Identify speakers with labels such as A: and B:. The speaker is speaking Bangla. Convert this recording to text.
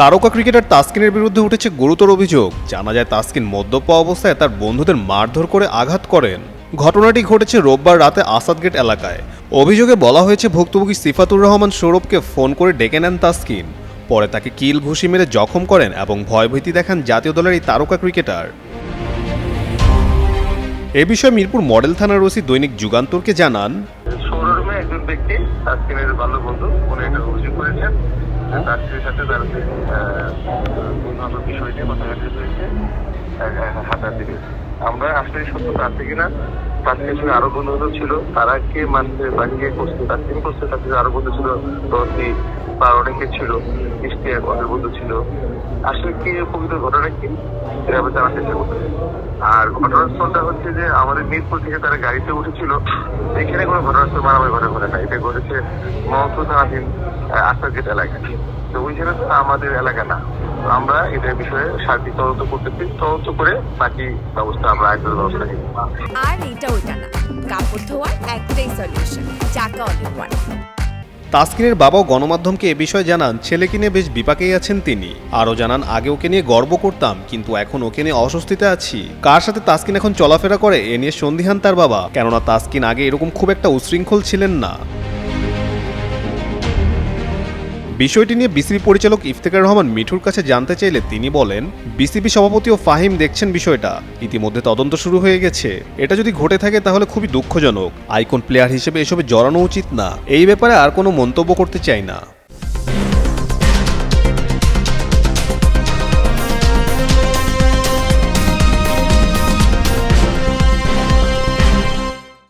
A: তারকা ক্রিকেটার তাসকিনের বিরুদ্ধে উঠেছে গুরুতর অভিযোগ। জানা যায়, তাসকিন মদ্যপ অবস্থায় তার বন্ধুদের মারধর করে আঘাত করেন। ঘটনাটি ঘটেছে রোববার রাতে আসাদগেট এলাকায়। অভিযোগে বলা হয়েছে, ভুক্তভোগী সিফাতুর রহমান সৌরভকে ফোন করে ডেকে নেন তাসকিন। পরে তাকে কিল ঘুষি মেরে জখম করেন এবং ভয়ভীতি দেখান জাতীয় দলের এই তারকা ক্রিকেটার। এ বিষয়ে মিরপুর মডেল থানার ওসি দৈনিক যুগান্তরকে জানান
B: শোরুমে একজন ব্যক্তি ভালো বন্ধু, উনি এটা অভিযোগ করেছেন। যে তাস্কিনের সাথে তার অন্যান্য বিষয় নিয়ে কথাবার্তা হয়েছে হাতার দিকে। আমরা আসলে সত্য তার থেকে না তাস্কিনের সঙ্গে আরও বন্ধু ছিল। তারা কে মানতে বা কে করছে থেকে করছে তার থেকে আরও বন্ধু ছিল। রথি বা অনেকে ছিল ইশতিয়াক অনেক বন্ধু ছিল। আসলে কি প্রকৃত ঘটনা কি আমরা জানার চেষ্টা করতেছি আর ঘটনাস্থলটা হচ্ছে যে, আমাদের মিরপুর থেকে তারা গাড়িতে উঠেছিল। এখানে কোনো ঘটনাস্থল মারামারি ঘটনা ঘটে না এটা ঘটেছে মহসুল থানাধীন আস্তাগেট এলাকায়। তো ওইখানে তো আমাদের এলাকা না। আমরা এটার বিষয়ে সার্বিক তদন্ত করতেছি। তদন্ত করে বাকি ব্যবস্থা আমরা আইনের ব্যবস্থা নিই
C: আর এটা ওইটা না। কাপড় ধোয়ার একটাই সলিউশন চাকা অনেক
A: তাসকিনের বাবাও গণমাধ্যমকে এ বিষয়ে জানান ছেলেকে নিয়ে বেশ বিপাকেই আছেন তিনি। আরও জানান, আগে ওকে নিয়ে গর্ব করতাম, কিন্তু এখন ওকে নিয়ে অস্বস্তিতে আছি। কার সাথে তাসকিন এখন চলাফেরা করে? এ নিয়ে সন্দিহান তার বাবা। কেননা তাসকিন আগে এরকম খুব একটা উশৃঙ্খল ছিলেন না। বিষয়টি নিয়ে বিসিবি পরিচালক ইফতেকার রহমান মিঠুর কাছে জানতে চাইলে তিনি বলেন বিসিবি সভাপতি ও ফাহিম দেখছেন বিষয়টা। ইতিমধ্যে তদন্ত শুরু হয়ে গেছে। এটা যদি ঘটে থাকে তাহলে খুবই দুঃখজনক। আইকন প্লেয়ার হিসেবে এসবে জড়ানো উচিত না। এই ব্যাপারে আর কোনো মন্তব্য করতে চাই না।